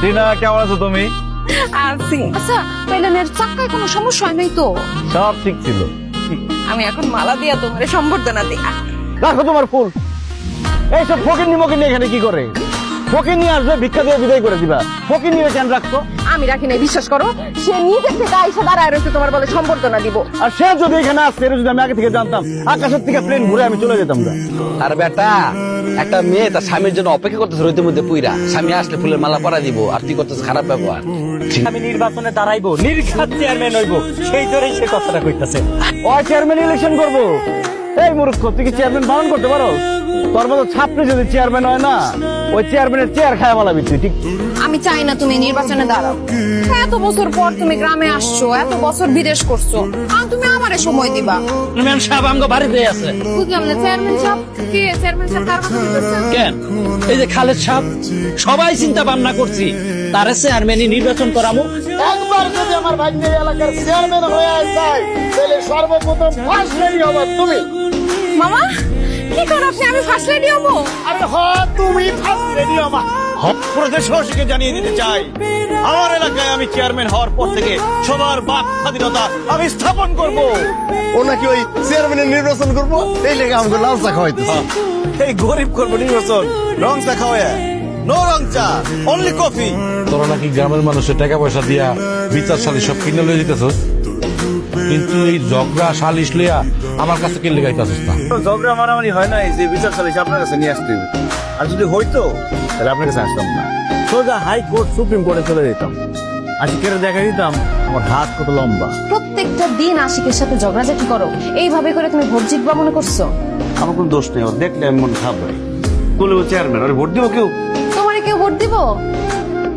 টিনা কেমন আছো তুমি? আছি। আচ্ছা পেলেনের চাকায় কোনো সমস্যা হয় নাই তো? সব ঠিক ছিল। আমি এখন মালা দিয়া তোমার সম্বর্ধনা দিই। রাখো তোমার ফুল। এইসব ফকির নিমকির এখানে কি করে? ফকির নিয়ে আসবে ভিক্ষা দিয়ে বিদায় করে দিবা। ফকির নিয়ে কেন রাখছো? আমি রাখি নাই বিশ্বাস করো। সে নিজে থেকে আইসা দাঁড়ায় রয়েছে তোমার বলে সম্বর্ধনা দিব। আর সে যদি এখানে আসছে এটা যদি আমি আগে থেকে জানতাম আকাশের থেকে প্লেন ঘুরে আমি চলে যেতাম না আর বেটা একটা মেয়ে তার স্বামীর জন্য অপেক্ষা করতেছে রইতে মধ্যে পুইরা। স্বামী আসলে ফুলের মালা পরা দিব আর তুই করতেছে খারাপ ব্যবহার। আমি নির্বাচনে দাঁড়াইবো নির্ঘাত চেয়ারম্যান হইব। সেই ধরেই সে কথাটা কইতাছে। ওই চেয়ারম্যান ইলেকশন করব। এই মূর্খ তুই কি চেয়ারম্যান বারণ করতে পারো? তোর মতো ছাত্রী যদি চেয়ারম্যান হয় না ওই চেয়ারম্যানের চেয়ার খায় তুই ঠিক? আমি চাই না তুমি নির্বাচনে দাঁড়াও। এত বছর পর তুমি গ্রামে আসছো এত বছর বিদেশ করছ আর তুমি আমারে সময় দিবা। ম্যাম সাহেব আমগো বাড়িতে আছে। বুঝলাম না চেয়ারম্যান সাহেব কে? চেয়ারম্যান সাহেব কার কথা বলতেছেন কেন? এই যে খালেদ সাহেব সবাই চিন্তা ভাবনা করছি তারে চেয়ারম্যানই নির্বাচন করামু। একবার যদি আমার এলাকার চেয়ারম্যান হয়ে যায় তাহলে সর্বপ্রথম ফার্স্ট লেডি হবে তুমি। মামা হব আরে হ তুমি প্রদেশবাসীকে জানিয়ে দিতে চাই। আমার এলাকায় আমি চেয়ারম্যান হওয়ার পর থেকে সবার বাক স্বাধীনতা আমি স্থাপন করব। ও নাকি ওই চেয়ারম্যানের নির্বাচন করব? এই লেগে আমাকে লাল চা খাওয়াইতেছে এই গরিব করব নির্বাচন। রং চা খাওয়া নো রং চা অনলি কফি তোরা নাকি গ্রামের মানুষের টাকা পয়সা দিয়া বিচার সালিশ সব কিনে লয়ে যেতেছস? কিন্তু এই ঝগড়া সালিশ লইয়া আমার কাছে কিনলে গাইতেছস না। ঝগড়া মারামারি হয় না যে বিচার সালিশ আপনার কাছে নিয়ে আসতে হবে। আর যদি হইতো তাহলে আপনার কাছে আসতাম না। সোজা হাই কোর্ট সুপ্রিম কোর্টে চলে যেতাম। আজকের দেখা দিতাম আমার হাত কত লম্বা। প্রত্যেকটা দিন আশিকের সাথে ঝগড়া ঝগড়াঝাটি করো। এইভাবে করে তুমি ভোট জিতবা মনে করছ? আমার কোনো দোষ নেই ওর দেখলে আমি মন খারাপ হয় বলে চেয়ারম্যান ওর ভোট দিব কেউ? তোমারে কেউ ভোট দিব?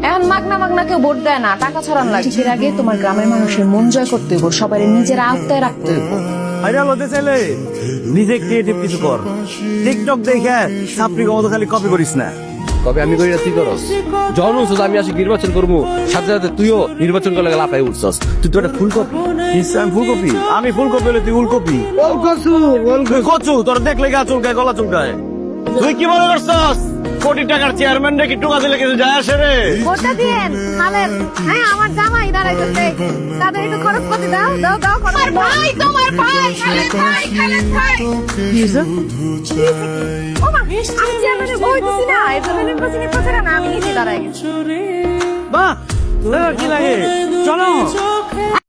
এখন মাগনা মাগনা কেউ ভোট দেয় না টাকা ছড়ান লাগে। এর আগে তোমার গ্রামের মানুষের মন জয় করতে হইব সবাই নিজের আওতায় রাখতে হইব। ভাইরাল হতে চাইলে নিজে ক্রিয়েটিভ কিছু কর। টিকটক দেখে সাপড়ি মতো খালি কপি করিস না। কবে আমি করি তুই করস? যখন উঠছস আমি আসি নির্বাচন করব সাথে সাথে তুইও নির্বাচন করলে লাফাই উঠছস। তুই তো একটা ফুল কপি আমি ফুলকপি? আমি ফুলকপি হলে তুই উলকপি। কচু তোর দেখলে গা চুলকায় গলা চুলকায়। তুই কি মনে করছস? কোটি টাকার চেয়ারম্যান নাকি টুকা দিলে কিছু যায় আসে রে? ভোটটা দিয়েন খালেদ হ্যাঁ আমার জামাই দাঁড়াইতেছে তাদের একটু খরচ করতে দাও দাও দাও আমার ভাই তোমার ভাই খালেদ ভাই খালেদ ভাই। ও মা আমি চেয়ারম্যানের বই দিছি না এই জন্য নির্বাচনী প্রচারে না আমি নিজে দাঁড়াই গেছি। বাহ কি লাগে? চলো।